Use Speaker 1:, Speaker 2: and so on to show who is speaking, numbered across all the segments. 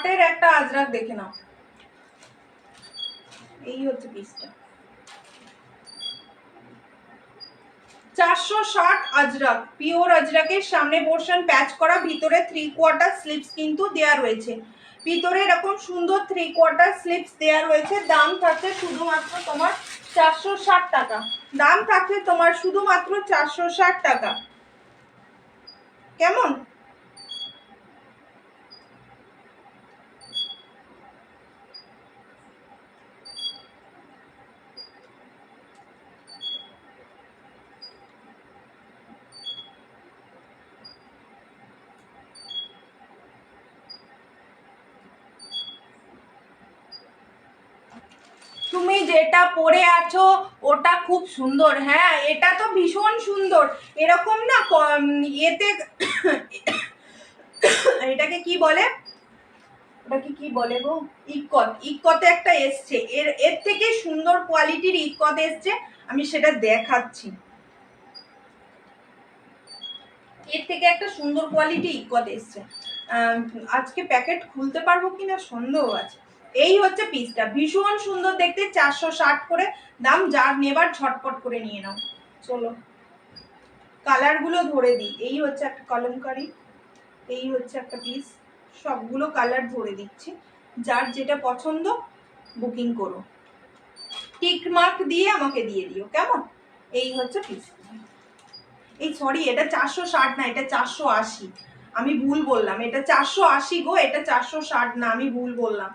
Speaker 1: ষাটের একটা আজরাক দেখে নাও। এই হচ্ছে পিসটা চারশো ষাট আজরাক পিওর আজরাকের সামনে পোর্শন প্যাচ করা, ভিতরে থ্রি কোয়ার্টার স্লিপস কিন্তু দেয়া রয়েছে। ভিতরে এরকম সুন্দর থ্রি কোয়ার্টার স্লিপস দেয়া রয়েছে। দাম থাকছে শুধুমাত্র তোমার চারশো ষাট টাকা। দাম থাকছে তোমার শুধুমাত্র চারশো ষাট টাকা। কেমন? যেটা পরে আছো, ওটা খুব সুন্দর। হ্যাঁ এটা তো ভীষণ সুন্দর। এরকম না এতে এটাকে কি বলে? ওটাকে কি বলে গো? ইকত। ইকতে একটা এসছে। এর এর থেকে সুন্দর কোয়ালিটির ইকত এসছে। আমি সেটা দেখাচ্ছি। এর থেকে একটা সুন্দর কোয়ালিটি ইকত এসছে। আজকে প্যাকেট খুলতে পারব কিনা? সন্দেহ আছে। এই হচ্ছে পিসটা ভীষণ সুন্দর দেখতে, চারশো ষাট করে দাম, যার নেবার ঝটপট করে নিয়ে নাও। চলো কালারগুলো ধরে দিই। এই হচ্ছে একটা কলমকারি, এই হচ্ছে একটা পিস সবগুলো কালার ধরে দিচ্ছি। যার যেটা পছন্দ বুকিং করো। টিক মার্ক দিয়ে আমাকে দিয়ে দিও, কেমন? এই হচ্ছে পিস এই সরি এটা চারশো ষাট না, এটা চারশো আশি। আমি ভুল বললাম, এটা চারশো আশি গো, এটা চারশো ষাট না, আমি ভুল বললাম।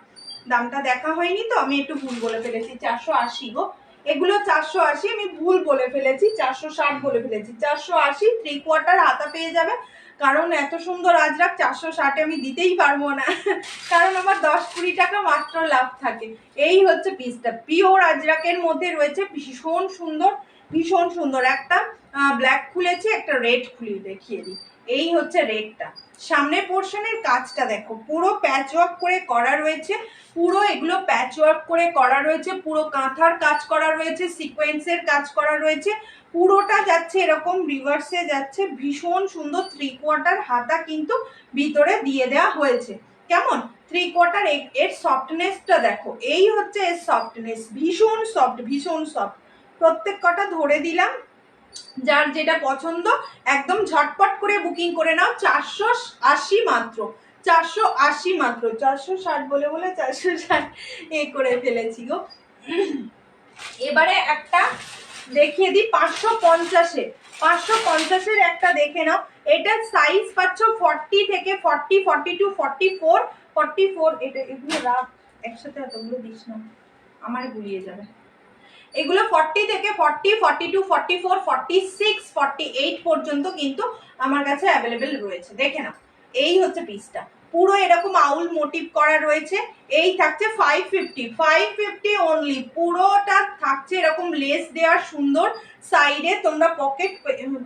Speaker 1: দামটা দেখা হয়নি তো, আমি একটু ভুল বলে ফেলেছি, চারশো আশি গো। এগুলো চারশো আশি, আমি ভুল বলে ফেলেছি, চারশো ষাট বলে ফেলেছি। চারশো আশি থ্রি কোয়ার্টার হাতা পেয়ে যাবে। কারণ এত সুন্দর আজরাক, চারশো ষাটে আমি দিতেই পারব না। কারণ আমার দশ কুড়ি টাকা মাত্র লাভ থাকে। এই হচ্ছে পিসটা পিওর আজরাকের মধ্যে রয়েছে ভীষণ সুন্দর ভীষণ সুন্দর। একটা ব্ল্যাক খুলেছে, একটা রেড খুলে, দেখিয়ে দিই। এই হচ্ছে রেডটা সামনের পোর্শনের কাজটা দেখো, পুরো প্যাচ ওয়ার্ক করে করা রয়েছে, পুরো এগুলো প্যাচ ওয়ার্ক করে করা রয়েছে, পুরো কাঁথার কাজ করা রয়েছে সিকোয়েন্সের কাজ করা রয়েছে, পুরোটা যাচ্ছে এরকম রিভার্সে যাচ্ছে, ভীষণ সুন্দর থ্রি কোয়ার্টার হাতা কিন্তু ভিতরে দিয়ে দেওয়া হয়েছে। কেমন? থ্রি কোয়ার্টার এর সফটনেসটা দেখো, এই হচ্ছে এর সফটনেস ভীষণ সফট ভীষণ সফট প্রত্যেক কটা ধরে দিলাম যার যেটা পছন্দ, একদম ঝটপট করে বুকিং করে নাও, চারশো আশি মাত্র, চারশো আশি মাত্র, চারশো ষাট বলে বলে চারশো ষাট এ করে ফেলেছি গো। এবারে একটা দেখিয়ে দিই, পাঁচশো পঞ্চাশে, পাঁচশো পঞ্চাশের একটা দেখে নাও। এটার সাইজ পাচ্ছ ফর্টি থেকে forty forty two forty four forty four এটা এগুলো রাখ, একসাথে এতগুলো দিস না, আমার গুলিয়ে যাবে। এগুলো ফর্টি থেকে forty forty two forty four forty six forty eight পর্যন্ত কিন্তু আমার কাছে অ্যাভেলেবেল রয়েছে। দেখে নাও, এই হচ্ছে পিসটা পুরো এরকম আউল মোটিভ করা রয়েছে। এই থাকছে five fifty five fifty only পুরোটা থাকছে এরকম লেস দেওয়ার সুন্দর সাইডে তোমরা পকেট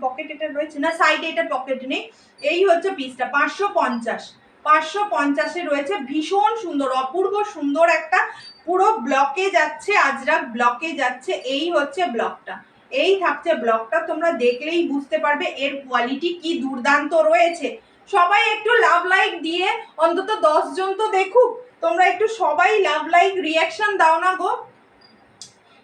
Speaker 1: পকেট এটা রয়েছে না সাইডে এটা পকেট নেই। এই হচ্ছে পিসটা পাঁচশো পঞ্চাশ। পাঁচশো পঞ্চাশে রয়েছে। ভীষণ সুন্দর, অপূর্ব সুন্দর একটা পুরো ব্লকে যাচ্ছে আজরাক ব্লকে যাচ্ছে। এই হচ্ছে ব্লকটা এই থাকছে ব্লকটা তোমরা দেখলেই বুঝতে পারবে এর কোয়ালিটি কি দুর্দান্ত রয়েছে। সবাই একটু লাভ লাইক দিয়ে, অন্তত জন তো দেখুক, তোমরা একটু সবাই লাভ লাইক রিয়াকশন দাও না গো।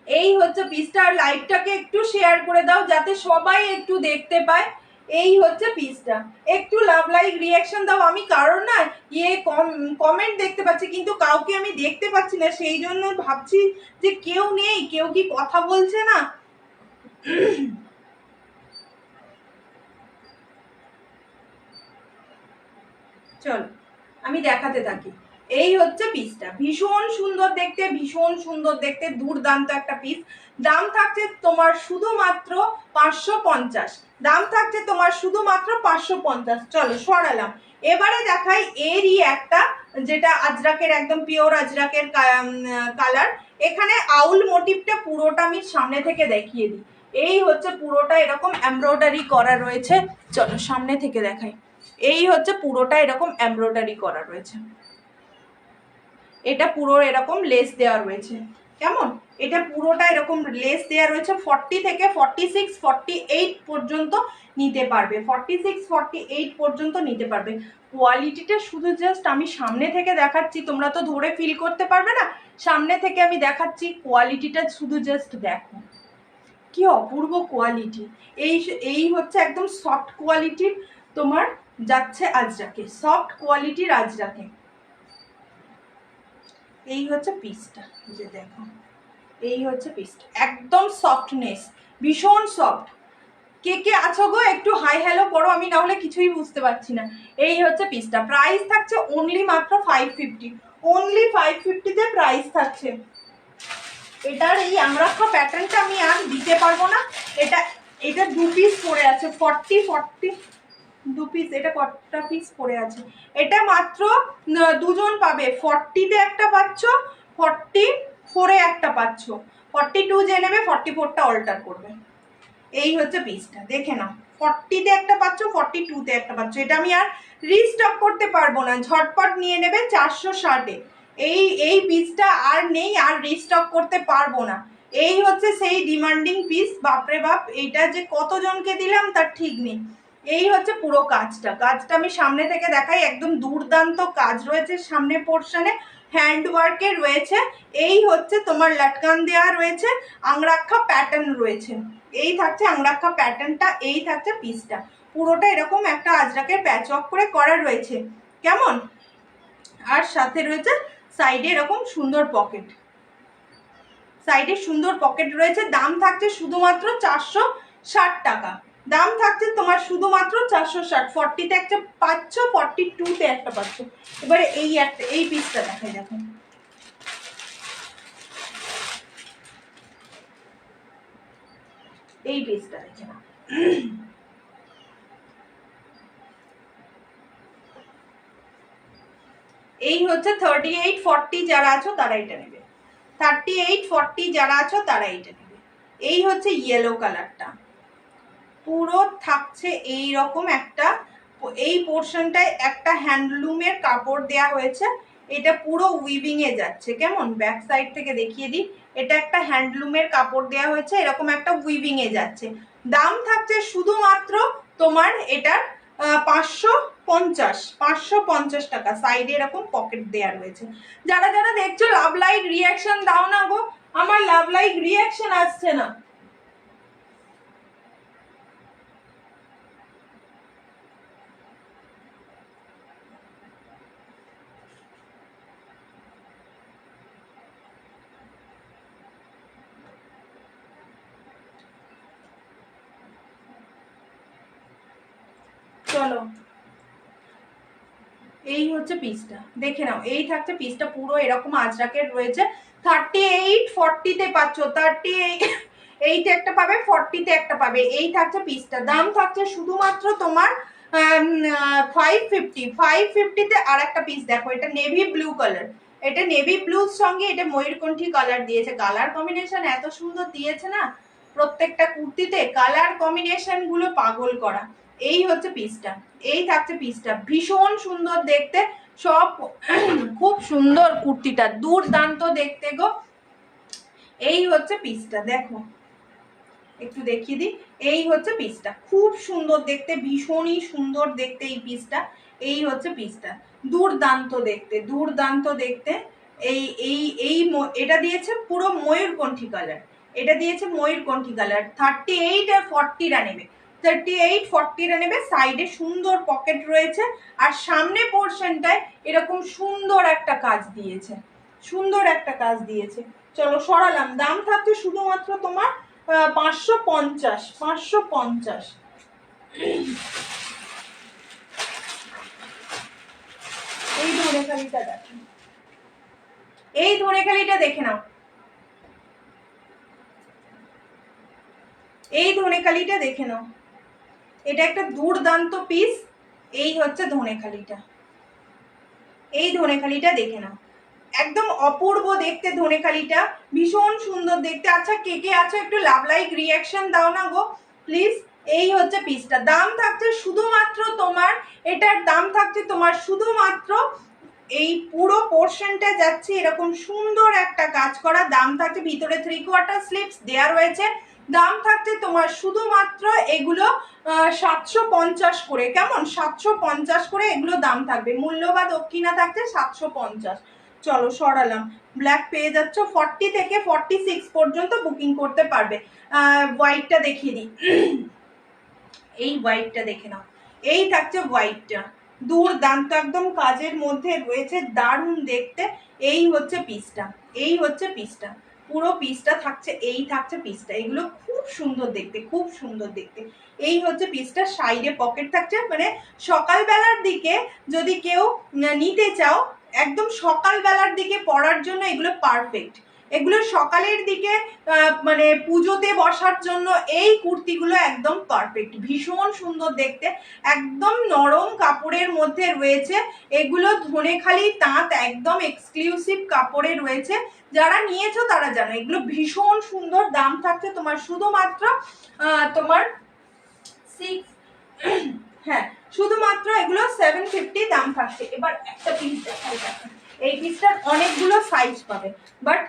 Speaker 1: এই হচ্ছে পিসটার লাইভটাকে একটু শেয়ার করে দাও, যাতে সবাই একটু দেখতে পায়। এই হচ্ছে পিসটা একটু লাভ লাইক রিয়াকশন দাও, আমি কারণ না ইয়ে কম কমেন্ট দেখতে পাচ্ছি, কিন্তু কাউকে আমি দেখতে পাচ্ছি না, সেই জন্য ভাবছি যে কেউ নেই, কেউ কি কথা বলছে না? চল, আমি দেখাতে থাকি। এই হচ্ছে পিসটা ভীষণ সুন্দর দেখতে, ভীষণ সুন্দর দেখতে, দুর্দান্ত একটা পিস দাম থাকছে তোমার শুধুমাত্র পাঁচশো পঞ্চাশ। দাম থাকছে তোমার শুধুমাত্র পাঁচশো পঞ্চাশ। চলো, সরালাম। এবারে দেখাই এরই একটা, যেটা আজরাকের একদম পিওর আজরাকের কালার এখানে আউল মোটিভটা পুরোটা আমি সামনে থেকে দেখিয়ে দিই। এই হচ্ছে পুরোটা এরকম এমব্রয়ডারি করা রয়েছে। চলো, সামনে থেকে দেখাই। এই হচ্ছে পুরোটা এরকম এমব্রয়ডারি করা রয়েছে। এটা পুরো এরকম লেস দেওয়া রয়েছে। কেমন? এটা পুরোটা এরকম লেস দেওয়া রয়েছে ফর্টি থেকে ফর্টি সিক্স এইট পর্যন্ত নিতে পারবে। ফর্টি সিক্স ফর্টি এইট পর্যন্ত নিতে পারবে। কোয়ালিটিটা শুধু জাস্ট আমি সামনে থেকে দেখাচ্ছি, তোমরা তো ধরে ফিল করতে পারবে না। সামনে থেকে আমি দেখাচ্ছি কোয়ালিটিটা শুধু জাস্ট দেখো। কি অপূর্ব কোয়ালিটি এই এই হচ্ছে একদম সফট কোয়ালিটির তোমার যাচ্ছে আজরাকে। সফট কোয়ালিটির আজরাকে। এই হচ্ছে পিসটা যে দেখো। এই হচ্ছে পিসটা একদম সফটনেস ভীষণ সফট কে কে আছো গো? একটু হাই হ্যালো করো, আমি না হলে কিছুই বুঝতে পারছি না। এই হচ্ছে পিসটা প্রাইস থাকছে অনলি মাত্র ফাইভ ফিফটি অনলি ফাইভ ফিফটিতে প্রাইস থাকছে। এটার এই আমরাক্ষা প্যাটার্নটা আমি আর দিতে পারব না। এটা এটা দু পিস পড়ে আছে। ফর্টি ফর্টি দু পিস এটা কটা পিস পড়ে আছে? এটা মাত্র দুজন পাবে। ফর্টিতে একটা পাচ্ছ ফর্টি ফোরে একটা পাচ্ছ। ফর্টি টু যে নেবে ফর্টি ফোরটা অল্টার করবে। এই হচ্ছে পিসটা দেখে নাও। ফর্টিতে একটা পাচ্ছ ফর্টি টুতে একটা পাচ্ছ। এটা আমি আর রিস্টক করতে পারব না। ঝটপট নিয়ে নেবে চারশো ষাটে। এই এই পিসটা আর নেই, আর রিস্টক করতে পারব না। এই হচ্ছে সেই ডিমান্ডিং পিস বাপরে বাপ, এইটা যে কতজনকে দিলাম, তার ঠিক নেই। এই হচ্ছে পুরো কাজটা। কাজটা আমি সামনে থেকে দেখাই, একদম দুর্দান্ত কাজ রয়েছে সামনে পোর্শনে হ্যান্ড ওয়ার্কে রয়েছে। এই হচ্ছে তোমার লাটকান দেওয়া রয়েছে, আংরাক্ষা প্যাটার্ন রয়েছে। এই থাকছে আংরাক্ষা প্যাটার্নটা এই থাকছে পিসটা পুরোটা এরকম একটা আজরাকের প্যাচ অফ করে করা রয়েছে। কেমন? আর সাথে রয়েছে সাইডে এরকম সুন্দর পকেট সাইডে সুন্দর পকেট রয়েছে। দাম থাকছে শুধুমাত্র চারশো ষাট টাকা। দাম থাকছে তোমার শুধুমাত্র চারশো ষাট। ফর্টিতে একটা পাচ্ছ ফর্টি টুতে একটা পাচ্ছ। এবারে এই একটা, এই পিসটা দেখাই, দেখো। এই পিসটা দেখে এই হচ্ছে থার্টি এইট ফর্টি যারা আছো তারা এটা নেবে। থার্টি এইট ফর্টি যারা আছো তারা এটা নেবে। এই হচ্ছে ইয়েলো কালারটা পুরো থাকছে এই রকম একটা, এই পোর্শনটায় একটা হ্যান্ডলুমের কাপড় দেয়া হয়েছে। এটা পুরো উইভিং এ যাচ্ছে, কেমন? ব্যাক সাইড থেকে দেখিয়ে দিই। এটা একটা হ্যান্ডলুমের কাপড় দেয়া হয়েছে, এরকম একটা উইভিং এ যাচ্ছে। দাম থাকছে শুধুমাত্র তোমার এটার পাঁচশো পঞ্চাশ পাঁচশো পঞ্চাশ টাকা। সাইডে এরকম পকেট দেয়া রয়েছে। যারা যারা দেখছ লাভ লাইক রিয়াকশন দাও না গো, আমার লাভ লাইক রিয়াকশন আসছে না। চলো। এই হচ্ছে পিসটা দেখে নাও, এই থাকছে পিসটা পুরো এরকম আজরাকের রয়েছে। থার্টি এইট ফর্টিতে পাচ্ছ থার্টি এইট একটা পাবে ফর্টিতে একটা পাবে। এই থাকছে পিসটা দাম থাকছে শুধুমাত্র তোমার ফাইভ ফিফটি ফাইভ ফিফটিতে আর একটা পিস দেখো, এটা নেভি ব্লু কালার এটা নেভি ব্লুর সঙ্গে এটা ময়ূরকণ্ঠী কালার দিয়েছে। কালার কম্বিনেশন এত সুন্দর দিয়েছে না, প্রত্যেকটা কুর্তিতে কালার কম্বিনেশনগুলো পাগল করা। এই হচ্ছে পিসটা এই থাকছে পিসটা ভীষণ সুন্দর দেখতে। সব খুব সুন্দর কুর্তিটা। দুর্দান্ত দেখতে গো। এই হচ্ছে পিসটা দেখো। একটু দেখিয়ে দিই। এই হচ্ছে পিসটা খুব সুন্দর দেখতে, ভীষণই সুন্দর দেখতে এই পিসটা এই হচ্ছে পিসটা দুর্দান্ত দেখতে দুর্দান্ত দেখতে। এই এই এই এটা দিয়েছে পুরো ময়ূরকণ্ঠী কালার এটা দিয়েছে ময়ূরকণ্ঠী কালার থার্টি এইট আর ফর্টিরা নেবে। থার্টি এইট ফর্টিরা নেবে। সাইডে সুন্দর পকেট রয়েছে। আর সামনে পোর্শনটায় এরকম সুন্দর একটা কাজ দিয়েছে। সুন্দর একটা কাজ দিয়েছে। চলো সরালাম। দাম থাকছে শুধুমাত্র তোমার পাঁচশো পঞ্চাশ পাঁচশো পঞ্চাশ। এই ধনেখালিটা দেখো। এই ধনেখালিটা দেখে নাও। এই ধনেখালিটা দেখে নাও। এটা একটা দুর্দান্ত পিস এই হচ্ছে ধনেখালিটা। এই ধনেখালিটা দেখে নাও। একদম অপূর্ব দেখতে ধনেখালিটা। ভীষণ সুন্দর দেখতে। আচ্ছা কে কে আছো? একটু লাভ লাইক রিয়াকশন দাও না গো। প্লিজ এই হচ্ছে পিসটা দাম থাকছে শুধুমাত্র তোমার, এটার দাম থাকছে তোমার শুধুমাত্র এই পুরো পোর্শনটা যাচ্ছে এরকম সুন্দর একটা কাজ করা। দাম থাকছে ভিতরে থ্রি কোয়ার্টার স্লিপস দেওয়া রয়েছে। দাম থাকছে তোমার শুধুমাত্র এগুলো সাতশো পঞ্চাশ করে। কেমন? সাতশো পঞ্চাশ করে এগুলো দাম থাকবে। মূল্য বা দক্ষিণা থাকছে সাতশো পঞ্চাশ। চলো সরালাম। ব্ল্যাক পেয়ে যাচ্ছ ফর্টি থেকে ফর্টি সিক্স পর্যন্ত বুকিং করতে পারবে। হোয়াইটটা দেখিয়ে দিই। এই হোয়াইটটা দেখে নাও। এই থাকছে হোয়াইটটা দুর্দান্ত একদম কাজের মধ্যে রয়েছে, দারুণ দেখতে। এই হচ্ছে পিসটা এই হচ্ছে পিসটা পুরো পিসটা থাকছে, এই থাকছে পিসটা এগুলো খুব সুন্দর দেখতে, খুব সুন্দর দেখতে। এই হচ্ছে পিসটা সাইডে পকেট থাকছে। মানে সকালবেলার দিকে যদি কেউ নিতে চাও, একদম সকালবেলার দিকে পড়ার জন্য এগুলো পারফেক্ট এগুলো সকালের দিকে মানে পুজোতে বসার জন্য এই কুর্তিগুলো একদম পারফেক্ট ভীষণ সুন্দর দেখতে। একদম নরম কাপড়ের মধ্যে রয়েছে। এগুলো ধনেখালি তাঁত, একদম এক্সক্লুসিভ কাপড়ে রয়েছে। যারা নিয়েছো তারা জানো, এগুলো ভীষণ সুন্দর দাম থাকছে। তোমার শুধুমাত্র তোমার সিক্স হ্যাঁ শুধুমাত্র এগুলো সেভেন ফিফটি দাম থাকছে। এবার একটা পিস দেখাই এই পিসটার অনেকগুলো সাইজ পাবে বাট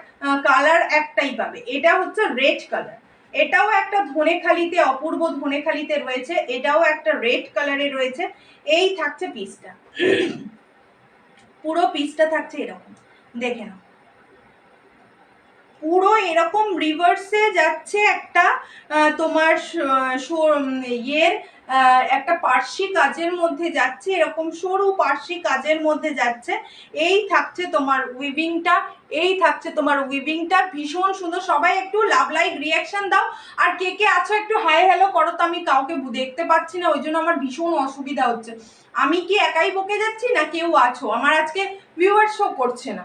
Speaker 1: কালার একটাই পাবে। এটা হচ্ছে রেড কালার এটাও একটা ধনেখালিতে, অপূর্ব ধনেখালিতে রয়েছে। এটাও একটা রেড কালারে রয়েছে। এই থাকছে পিসটা পুরো পিসটা থাকছে এরকম। দেখে নাও। পুরো এরকম রিভার্সে যাচ্ছে একটা তোমার ইয়ের একটা পার্সি কাজের মধ্যে যাচ্ছে, এরকম সরু পার্সি কাজের মধ্যে যাচ্ছে। এই থাকছে তোমার উইভিংটা এই থাকছে তোমার উইভিংটা ভীষণ সুন্দর। সবাই একটু লাভ লাইক রিয়াকশন দাও। আর কে কে আছো একটু হাই হ্যালো করো তো, আমি কাউকে দেখতে পাচ্ছি না, ওই জন্য আমার ভীষণ অসুবিধা হচ্ছে। আমি কি একাই বকে যাচ্ছি না কেউ আছো? আমার আজকে ভিউয়ার শো করছে না।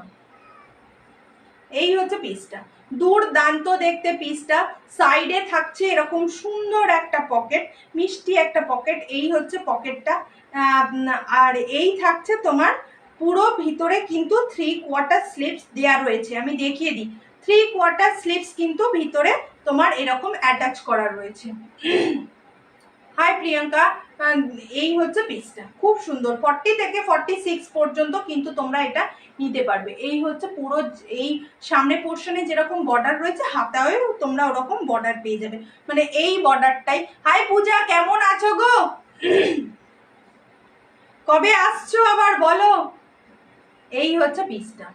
Speaker 1: এই হচ্ছে পিসটা দুর্দান্ত দেখতে পিসটা সাইডে থাকছে এরকম সুন্দর একটা পকেট মিষ্টি একটা পকেট এই হচ্ছে পকেটটা আর এই থাকছে তোমার পুরো ভিতরে কিন্তু থ্রি কোয়ার্টার স্লিপস দেওয়া রয়েছে। আমি দেখিয়ে দিই থ্রি কোয়ার্টার স্লিপস কিন্তু ভিতরে তোমার এরকম অ্যাটাচ করা রয়েছে। হাই প্রিয়াঙ্কা। এই হচ্ছে পিসটা খুব সুন্দর। ফর্টি থেকে ফর্টি সিক্স পর্যন্ত কিন্তু তোমরা এটা নিতে পারবে। এই হচ্ছে পুরো এই সামনে পোর্শনে যেরকম বর্ডার রয়েছে, হাতায়ও তোমরা ওরকম বর্ডার পেয়ে যাবে। মানে এই বর্ডারটাই হাই পূজা, কেমন আছো গো? কবে আসছো আবার বলো? এই হচ্ছে পিসটা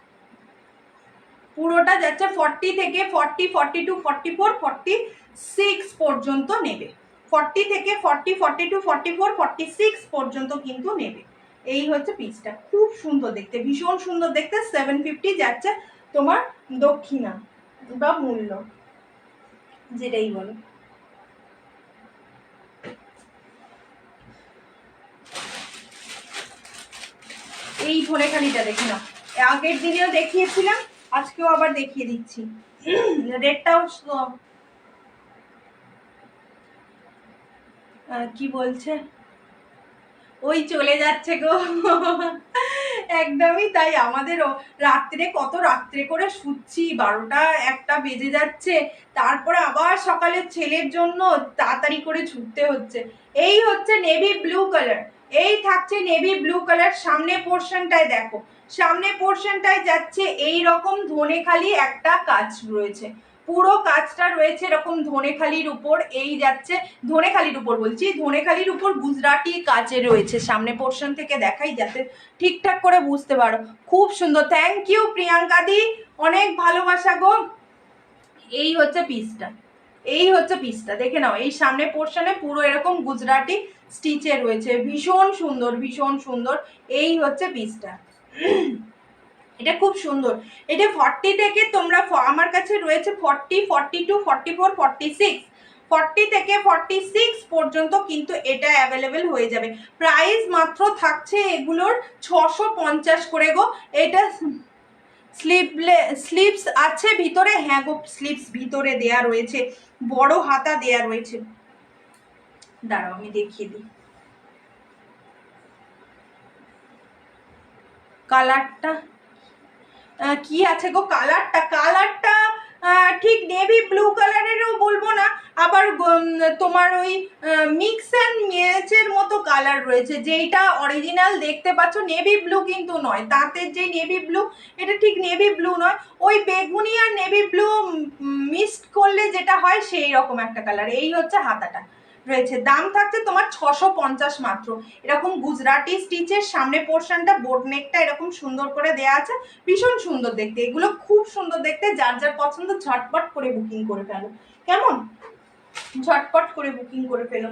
Speaker 1: পুরোটা যাচ্ছে ফর্টি থেকে forty forty two forty four forty six পর্যন্ত নেবে। ফর্টি থেকে forty forty two, forty four, forty six পর্যন্ত কিন্তু নেবে। এই হচ্ছে পিসটা খুব সুন্দর দেখতে, ভীষণ সুন্দর দেখতে। সেভেন ফিফটি যাচ্ছে তোমার দক্ষিণা বা মূল্য, যেটাই বলো। এই ধনেখালিটা দেখি না আগের দিনেও দেখিয়েছিলাম, আজকেও আবার দেখিয়ে দিচ্ছি। রেটটাও কি বলছে? ওই চলে যাচ্ছে গো। একদমই তাই আমাদেরও রাত্রে কত রাত্রে করে শুচ্ছি, বারোটা একটা বেজে যাচ্ছে, তারপরে আবার সকালে ছেলের জন্য তাড়াতাড়ি করে ছুটতে হচ্ছে। এই হচ্ছে নেভি ব্লু কালার, এই থাকছে নেভি ব্লু কালার, সামনে পোর্শনটায় দেখো। সামনে পোর্শনটায় যাচ্ছে এই রকম ধনে খালি একটা কাজ রয়েছে। পুরো কাজটা রয়েছে এরকম ধনেখালির উপর, এই যাচ্ছে ধনেখালির উপর বলছি। ধনেখালির উপর গুজরাটি কাজে রয়েছে, সামনে পোর্শন থেকে দেখাই যাতে ঠিকঠাক করে বুঝতে পারো। খুব সুন্দর থ্যাংক ইউ প্রিয়াঙ্কা দি, অনেক ভালোবাসা গো। এই হচ্ছে পিসটা এই হচ্ছে পিসটা দেখে নাও, এই সামনে পোর্শনে পুরো এরকম গুজরাটি স্টিচে রয়েছে। ভীষণ সুন্দর ভীষণ সুন্দর, এই হচ্ছে পিসটা এটা খুব সুন্দর। এটা ফর্টি থেকে তোমরা আমার কাছে রয়েছে forty forty two forty four forty six forty থেকে ফর্টি সিক্স পর্যন্ত কিন্তু এটা অ্যাভেলেবেল হয়ে যাবে। প্রাইস মাত্র থাকছে এগুলোর ছশো পঞ্চাশ করে গো। এটা স্লিপলে স্লিপস আছে ভিতরে। হ্যাঁ গো স্লিপস ভিতরে দেয়া রয়েছে। বড় হাতা দেয়া রয়েছে। দাঁড়াও, আমি দেখিয়ে দিই। কালারটা কি আছে গো? কালারটা কালারটা ঠিক নেভি ব্লু কালারেরও বলব না। আবার তোমার ওই মিক্স অ্যান্ড ম্যাচের মতো কালার রয়েছে। যেইটা অরিজিনাল দেখতে পাচ্ছ নেভি ব্লু কিন্তু নয়। দাঁতের যে নেভি ব্লু এটা ঠিক নেভি ব্লু নয়। ওই বেগুনি আর নেভি ব্লু মিক্সড করলে যেটা হয় সেই রকম একটা কালার এই হচ্ছে হাতাটা। রয়েছে। দাম থাকছে তোমার ছশো পঞ্চাশ মাত্র। এরকম গুজরাটি স্টিচের সামনে পোর্শনটা, বোট নেকটা এরকম সুন্দর করে দেয়া আছে। ভীষণ সুন্দর দেখতে। এগুলো খুব সুন্দর দেখতে। যার যার পছন্দ ঝটপট করে বুকিং করে ফেলো। কেমন? ঝটপট করে বুকিং করে ফেলো।